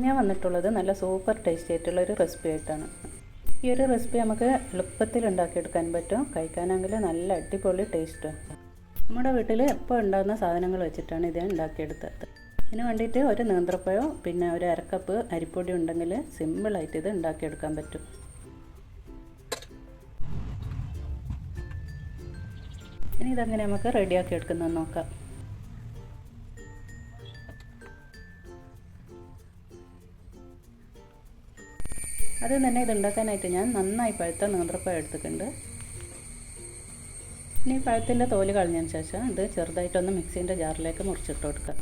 ഞാൻ വന്നിട്ടുള്ളത് നല്ല സൂപ്പർ ടേസ്റ്റി ആയിട്ടുള്ള ഒരു റെസിപ്പി ആയിട്ടാണ്. ഈ ഒരു റെസിപ്പി നമുക്ക് എളുപ്പത്തിൽ ഉണ്ടാക്കിയെടുക്കാൻ പറ്റും. കഴിക്കാനാണെങ്കിൽ നല്ല അടിപൊളി ടേസ്റ്റ് നമ്മുടെ വീട്ടിൽ എപ്പോൾ ഉണ്ടാകുന്ന സാധനങ്ങൾ വെച്ചിട്ടാണ് ഇത് ഉണ്ടാക്കിയെടുത്തത്. ഇതിന് വേണ്ടിയിട്ട് ഒരു നേന്ത്രപ്പഴം പിന്നെ ഒരു അരക്കപ്പ് അരിപ്പൊടി ഉണ്ടെങ്കിൽ സിമ്പിളായിട്ട് ഇത് ഉണ്ടാക്കിയെടുക്കാൻ പറ്റും. ഇനി ഇതങ്ങനെ നമുക്ക് റെഡിയാക്കി എടുക്കുന്നത് നോക്കാം. അത് തന്നെ ഇത് ഉണ്ടാക്കാനായിട്ട് ഞാൻ നന്നായി പഴുത്ത നേന്ത്രപ്പഴം എടുത്തിട്ടുണ്ട്. ഇനി പഴത്തിന്റെ തോൽ കളഞ്ഞതിന് ശേഷം ഇത് ചെറുതായിട്ടൊന്ന് മിക്സീന്റെ ജാറിലേക്ക് മുറിച്ചിട്ട് കൊടുക്കുക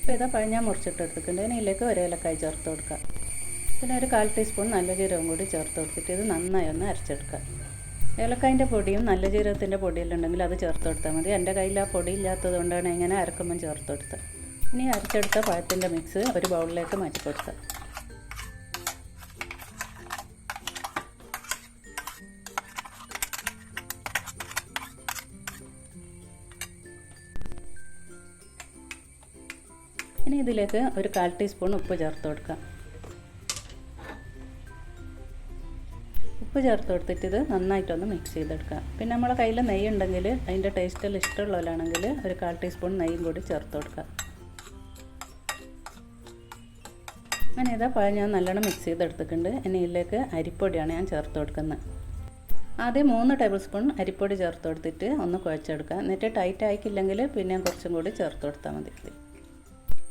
ഇപ്പോൾ ഇതാ പഴം ഞാൻ മുറിച്ചിട്ട് എടുത്തിട്ടുണ്ട്. ഇതിലേക്ക് ഒരു ഏലക്കായി ചേർത്ത് കൊടുക്കുക പിന്നെ ഒരു കാൽ ടീസ്പൂൺ നല്ല ജീരകം കൂടി ചേർത്ത് കൊടുത്തിട്ട് ഇത് നന്നായി ഒന്ന് അരച്ചെടുക്കുക ഏലക്കായന്റെ പൊടിയും നല്ല ജീരകത്തിന്റെ പൊടിയെല്ലാം ഉണ്ടെങ്കിൽ അത് ചേർത്ത് കൊടുത്താൽ മതി. എന്റെ കയ്യിൽ ആ പൊടി ഇല്ലാത്തത് കൊണ്ടാണ് ഇങ്ങനെ അരക്കുമ്പം ചേർത്ത് കൊടുത്തത്. ഇനി അരച്ചെടുത്ത പഴത്തിന്റെ മിക്സ് ഒരു ബൗളിലേക്ക് മാറ്റി കൊടുത്തത്. ഇനി ഇതിലേക്ക് ഒരു കാൽ ടീസ്പൂൺ ഉപ്പ് ചേർത്ത് കൊടുക്കാം. ഉപ്പ് ചേർത്ത് കൊടുത്തിട്ട് ഇത് നന്നായിട്ടൊന്ന് മിക്സ് ചെയ്തെടുക്കുക. പിന്നെ നമ്മളെ കയ്യിൽ നെയ്യ് ഉണ്ടെങ്കിൽ അതിന്റെ ടേസ്റ്റിൽ ഇഷ്ടമുള്ളവരാണെങ്കിൽ ഒരു കാൽ ടീസ്പൂൺ നെയ്യും കൂടി ചേർത്ത് കൊടുക്കുക. അങ്ങനെ ഇതാ പഴം ഞാൻ നല്ലോണം മിക്സ് ചെയ്തെടുത്തിട്ടുണ്ട്. ഇനി ഇതിലേക്ക് അരിപ്പൊടിയാണ് ഞാൻ ചേർത്ത് കൊടുക്കുന്നത്. ആദ്യം മൂന്ന് ടേബിൾ സ്പൂൺ അരിപ്പൊടി ചേർത്ത് കൊടുത്തിട്ട് ഒന്ന് കുഴച്ചെടുക്കുക. എന്നിട്ട് ടൈറ്റ് ആയിക്കില്ലെങ്കിൽ പിന്നെ കുറച്ചും കൂടി ചേർത്ത് കൊടുത്താൽ മതി.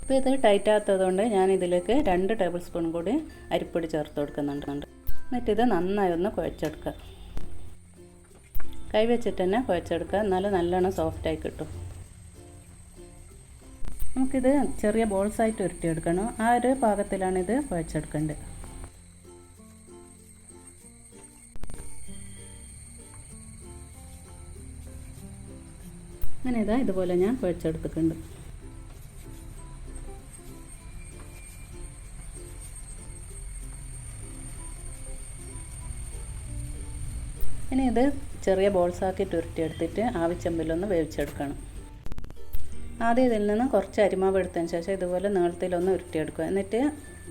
ഇപ്പോൾ ഇത് ടൈറ്റ് ആകാത്തതുകൊണ്ട് ഞാൻ ഇതിലേക്ക് രണ്ട് ടേബിൾ സ്പൂൺ കൂടി അരിപ്പൊടി ചേർത്ത് കൊടുക്കുന്നുണ്ട്. എന്നിട്ട് ഇത് നന്നായി ഒന്ന് കുഴച്ചെടുക്കുക. കൈ വെച്ചിട്ട് തന്നെ കുഴച്ചെടുക്കുക. എന്നാലും നല്ലോണം സോഫ്റ്റായി കിട്ടും. നമുക്കിത് ചെറിയ ബോൾസായിട്ട് ഉരുട്ടിയെടുക്കണം. ആ ഒരു പാകത്തിലാണിത് കുഴച്ചെടുക്കേണ്ടത്. അങ്ങനെ ഇതാ ഇതുപോലെ ഞാൻ കുഴച്ചെടുത്തിട്ടുണ്ട്. ഇനി ഇത് ചെറിയ ബോൾസാക്കി തുരുട്ടിയെടുത്തിട്ട് ആവിച്ചെമ്പിലൊന്ന് വേവിച്ചെടുക്കണം. ആദ്യം ഇതിൽ നിന്ന് കുറച്ച് അരിമാവ് എടുത്തതിന് ശേഷം ഇതുപോലെ നീളത്തിലൊന്ന് ഉരുട്ടിയെടുക്കുക. എന്നിട്ട്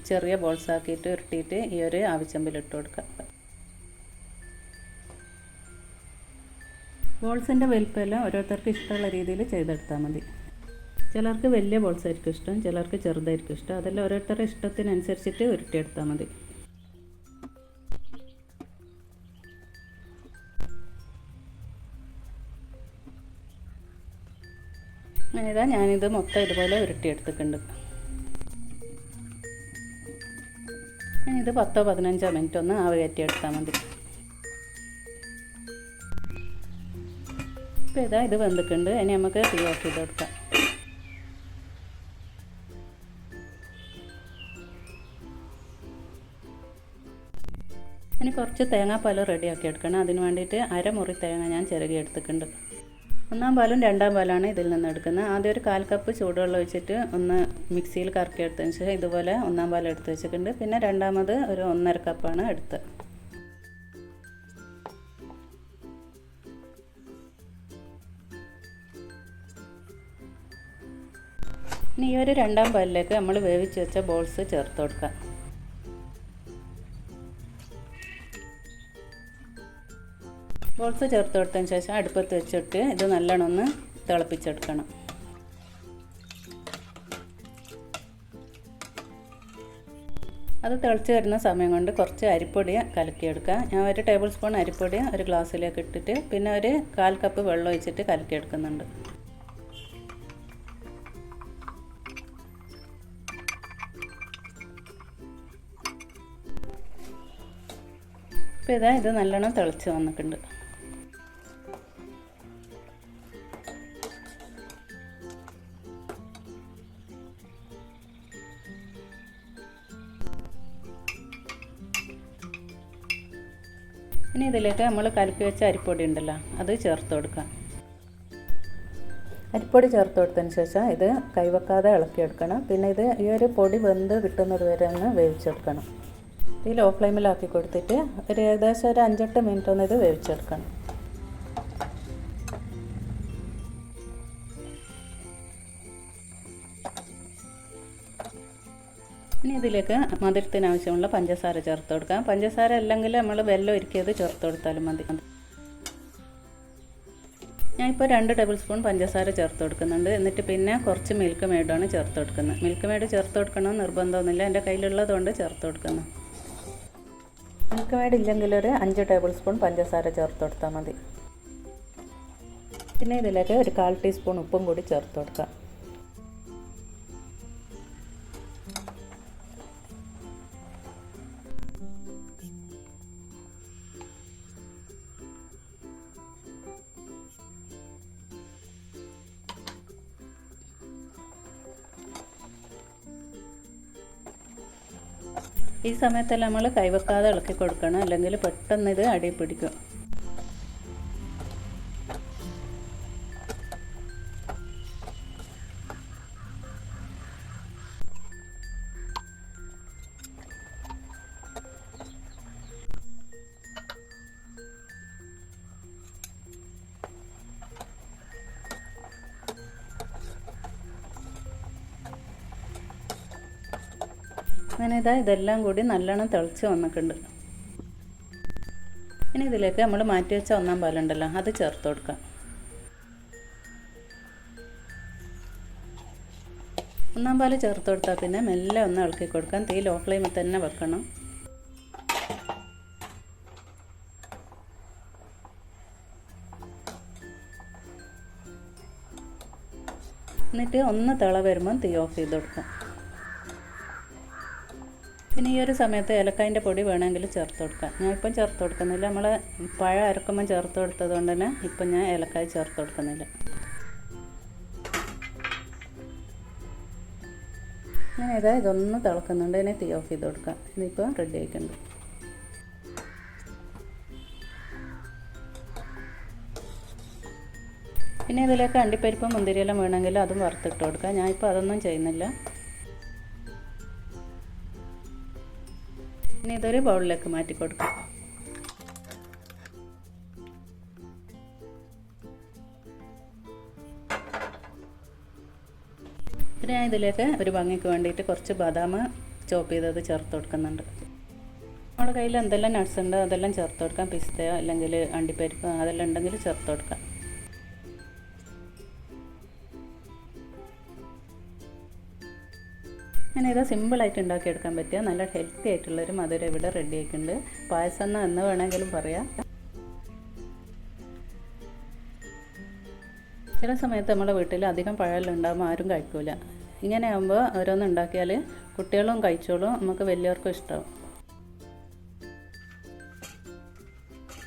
ചെറിയ ബോൾസാക്കിയിട്ട് ഉരുട്ടിയിട്ട് ഈ ഒരു ആവിച്ചമ്പിലിട്ട് കൊടുക്കുക. ബോൾസിന്റെ വലിപ്പമെല്ലാം ഓരോരുത്തർക്ക് ഇഷ്ടമുള്ള രീതിയിൽ ചെയ്തെടുത്താൽ മതി. ചിലർക്ക് വലിയ ബോൾസായിരിക്കും ഇഷ്ടം ചിലർക്ക് ചെറുതായിരിക്കും ഇഷ്ടം. അതെല്ലാം ഓരോരുത്തരുടെ ഇഷ്ടത്തിനനുസരിച്ചിട്ട് ഉരുട്ടിയെടുത്താൽ മതി. അങ്ങനെ ഇതാ ഞാനിത് മൊത്തം ഇതുപോലെ ഉരുട്ടി ഉരുട്ടിയെടുത്തിട്ടുണ്ട്. ഇത് പത്തോ പതിനഞ്ചോ മിനിറ്റ് ഒന്ന് ആവി കയറ്റിയെടുത്താൽ മതി. ഇപ്പോൾ ഇതാ ഇത് വെന്തിട്ടുണ്ട്. ഇനി നമുക്ക് തീ ഓഫ് ചെയ്ത് കൊടുക്കാം ഇനി കുറച്ച് തേങ്ങാപ്പാൽ റെഡിയാക്കി എടുക്കണം അതിന് വേണ്ടിയിട്ട് അരമുറി തേങ്ങ ഞാൻ ചിരകി എടുത്തിട്ടുണ്ട്. ഒന്നാം പാലും രണ്ടാം പാലാണ് ഇതിൽ നിന്ന് എടുക്കുന്നത്. ആദ്യം ഒരു കാൽ കപ്പ് ചൂടുവെള്ളം വെച്ചിട്ട് ഒന്ന് മിക്സിയിൽ കറക്കി എടുത്തതിന് ശേഷം ഇതുപോലെ ഒന്നാം പാൽ എടുത്ത് വെച്ചിട്ടുണ്ട്. പിന്നെ രണ്ടാമത് ഒരു ഒന്നര കപ്പാണ് എടുത്തത് ഇനി ഈ ഒരു രണ്ടാം പാലിലേക്ക് നമ്മൾ വേവിച്ച് വെച്ച ബോൾസ് ചേർത്ത് കൊടുക്കാം. ബോൾസ് ചേർത്ത് കൊടുത്തതിന് ശേഷം അടുപ്പത്ത് വെച്ചിട്ട് ഇത് നല്ലോണം ഒന്ന് തിളപ്പിച്ചെടുക്കണം. അത് തിളച്ച് വരുന്ന സമയം കൊണ്ട് കുറച്ച് അരിപ്പൊടി കലക്കിയെടുക്കുക. ഞാൻ ഒരു ടേബിൾ സ്പൂൺ അരിപ്പൊടി ഒരു ഗ്ലാസ്സിലേക്ക് ഇട്ടിട്ട് പിന്നെ ഒരു കാൽ കപ്പ് വെള്ളം ഒഴിച്ചിട്ട് കലക്കിയെടുക്കുന്നുണ്ട്. ഇപ്പോൾ ഇതാ ഇത് നല്ലോണം തിളച്ച് വന്നിട്ടുണ്ട്. ഇനി ഇതിലേക്ക് നമ്മൾ കലക്കി വെച്ച അരിപ്പൊടി ഉണ്ടല്ലോ അത് ചേർത്ത് കൊടുക്കാം അരിപ്പൊടി ചേർത്ത് കൊടുത്തതിന് ശേഷം ഇത് കൈവെക്കാതെ ഇളക്കിയെടുക്കണം. പിന്നെ ഇത് ഈ ഒരു പൊടി വെന്ത് കിട്ടുന്നത് വരെ ഒന്ന് വേവിച്ചെടുക്കണം. ഈ ലോ ഫ്ലെയിമിലാക്കി കൊടുത്തിട്ട് ഒരു ഏകദേശം ഒരു അഞ്ചെട്ട് മിനിറ്റ് ഒന്ന് ഇത് വേവിച്ചെടുക്കണം. ഇതിലേക്ക് മധുരത്തിന് ആവശ്യമുള്ള പഞ്ചസാര ചേർത്ത് കൊടുക്കാം. പഞ്ചസാര അല്ലെങ്കിൽ നമ്മൾ വെല്ലം ഒരുക്കിയത് ചേർത്ത് കൊടുത്താലും മതി. ഞാനിപ്പോൾ രണ്ട് ടേബിൾ സ്പൂൺ പഞ്ചസാര ചേർത്ത് കൊടുക്കുന്നുണ്ട്. എന്നിട്ട് പിന്നെ കുറച്ച് മിൽക്ക് മേഡാണ് ചേർത്ത് കൊടുക്കുന്നത്. മിൽക്ക് മേഡ് ചേർത്ത് കൊടുക്കണമെന്ന് നിർബന്ധമൊന്നുമില്ല. എന്റെ കയ്യിലുള്ളതുകൊണ്ട് ചേർത്ത് കൊടുക്കുന്നു. മിൽക്ക് മേഡ് ഇല്ലെങ്കിൽ ഒരു അഞ്ച് ടേബിൾ സ്പൂൺ പഞ്ചസാര ചേർത്ത് കൊടുത്താൽ മതി. പിന്നെ ഇതിലേക്ക് ഒരു കാൽ ടീസ്പൂൺ ഉപ്പും കൂടി ചേർത്ത് കൊടുക്കാം. ഈ സമയത്തെല്ലാം നമ്മൾ കൈവെക്കാതെ ഇളക്കി കൊടുക്കണം. അല്ലെങ്കിൽ പെട്ടെന്ന് ഇത് അടി പിടിക്കും. അങ്ങനെ ഇതാ ഇതെല്ലാം കൂടി നല്ലോണം തിളച്ച് വന്നിട്ടുണ്ട്. ഇനി ഇതിലേക്ക് നമ്മൾ മാറ്റി വെച്ച ഒന്നാം പാലുണ്ടല്ലോ അത് ചേർത്ത് കൊടുക്കാം. ഒന്നാം പാൽ ചേർത്ത് കൊടുത്താൽ പിന്നെ മെല്ലെ ഒന്ന് ഇളക്കി കൊടുക്കാം. തീ ലോ ഫ്ലെയിമിൽ തന്നെ വെക്കണം. എന്നിട്ട് ഒന്ന് തിള വരുമ്പം തീ ഓഫ് ചെയ്ത് കൊടുക്കാം. പിന്നെ ഈ ഒരു സമയത്ത് ഏലക്കായന്റെ പൊടി വേണമെങ്കിൽ ചേർത്ത് കൊടുക്കാം. ഞാൻ ഇപ്പം ചേർത്ത് കൊടുക്കുന്നില്ല. നമ്മൾ പഴം അരക്കുമ്പം ചേർത്ത് കൊടുത്തത് കൊണ്ട് തന്നെ ഇപ്പം ഞാൻ ഏലക്കായ ചേർത്ത് കൊടുക്കുന്നില്ല. ഞാൻ ഇതാ ഇതൊന്ന് തിളക്കുന്നുണ്ട്. ഇതിനെ തീ ഓഫ് ചെയ്ത് കൊടുക്കാം. ഇതിപ്പോൾ റെഡി ആയിട്ടുണ്ട്. പിന്നെ ഇതിലേക്ക് അണ്ടിപ്പരിപ്പും മുന്തിരിയെല്ലാം വേണമെങ്കിൽ അതും വറുത്തിട്ട് കൊടുക്കാം. ഞാനിപ്പോൾ അതൊന്നും ചെയ്യുന്നില്ല. ഇനി ഇതൊരു ബൗളിലേക്ക് മാറ്റി കൊടുക്കാം. പിന്നെ ഞാൻ ഇതിലേക്ക് ഒരു ഭംഗിക്ക് വേണ്ടിയിട്ട് കുറച്ച് ബദാം ചോപ്പ് ചെയ്തത് ചേർത്ത് കൊടുക്കുന്നുണ്ട്. നമ്മുടെ കയ്യിൽ എന്തെല്ലാം നട്ട്സ് ഉണ്ടോ അതെല്ലാം ചേർത്ത് കൊടുക്കാം. പിസ്തയോ അല്ലെങ്കിൽ അണ്ടിപ്പരിപ്പ് അതെല്ലാം ഉണ്ടെങ്കിൽ ചേർത്ത് കൊടുക്കാം. അങ്ങനെ ഇത് സിമ്പിളായിട്ട് ഉണ്ടാക്കിയെടുക്കാൻ പറ്റിയ നല്ല ഹെൽത്തി ആയിട്ടുള്ളൊരു മധുരം ഇവിടെ റെഡി ആയിട്ടുണ്ട് പായസം എന്ന് വേണമെങ്കിലും പറയാം. ചില സമയത്ത് നമ്മുടെ വീട്ടിൽ അധികം പഴമെല്ലാം ഉണ്ടാകുമ്പോൾ ആരും കഴിക്കില്ല ഇങ്ങനെ ആകുമ്പോൾ ഓരോന്ന് ഉണ്ടാക്കിയാൽ കുട്ടികളും കഴിച്ചോളും നമുക്ക് വലിയവർക്കും ഇഷ്ടമാവും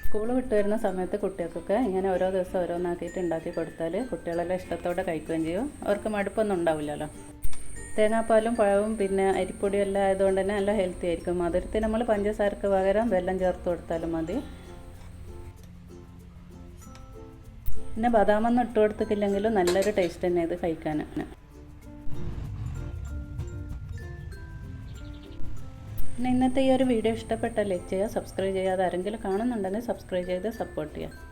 സ്കൂൾ വിട്ട് വരുന്ന സമയത്ത് കുട്ടികൾക്കൊക്കെ ഇങ്ങനെ ഓരോ ദിവസം ഓരോന്നാക്കിയിട്ട് ഉണ്ടാക്കി കൊടുത്താൽ കുട്ടികളെല്ലാം ഇഷ്ടത്തോടെ കഴിക്കുകയും ചെയ്യും. അവർക്ക് മടുപ്പൊന്നും ഉണ്ടാവില്ലല്ലോ. തേങ്ങാപ്പാലും പഴവും പിന്നെ അരിപ്പൊടിയും എല്ലാം ആയതുകൊണ്ട് തന്നെ നല്ല ഹെൽത്തി ആയിരിക്കും. മധുരത്തിൽ നമ്മൾ പഞ്ചസാരക്ക് പകരം വെള്ളം ചേർത്ത് കൊടുത്താലും മതി. പിന്നെ ബദാമൊന്നും ഇട്ട് കൊടുത്തിട്ടില്ലെങ്കിലും നല്ലൊരു ടേസ്റ്റ് തന്നെ ഇത് കഴിക്കാൻ പിന്നെ ഇന്നത്തെ ഈ ഒരു വീഡിയോ ഇഷ്ടപ്പെട്ടാൽ ലൈക്ക് ചെയ്യുക സബ്സ്ക്രൈബ് ചെയ്യാതെ ആരെങ്കിലും കാണുന്നുണ്ടെങ്കിൽ സബ്സ്ക്രൈബ് ചെയ്ത് സപ്പോർട്ട് ചെയ്യുക.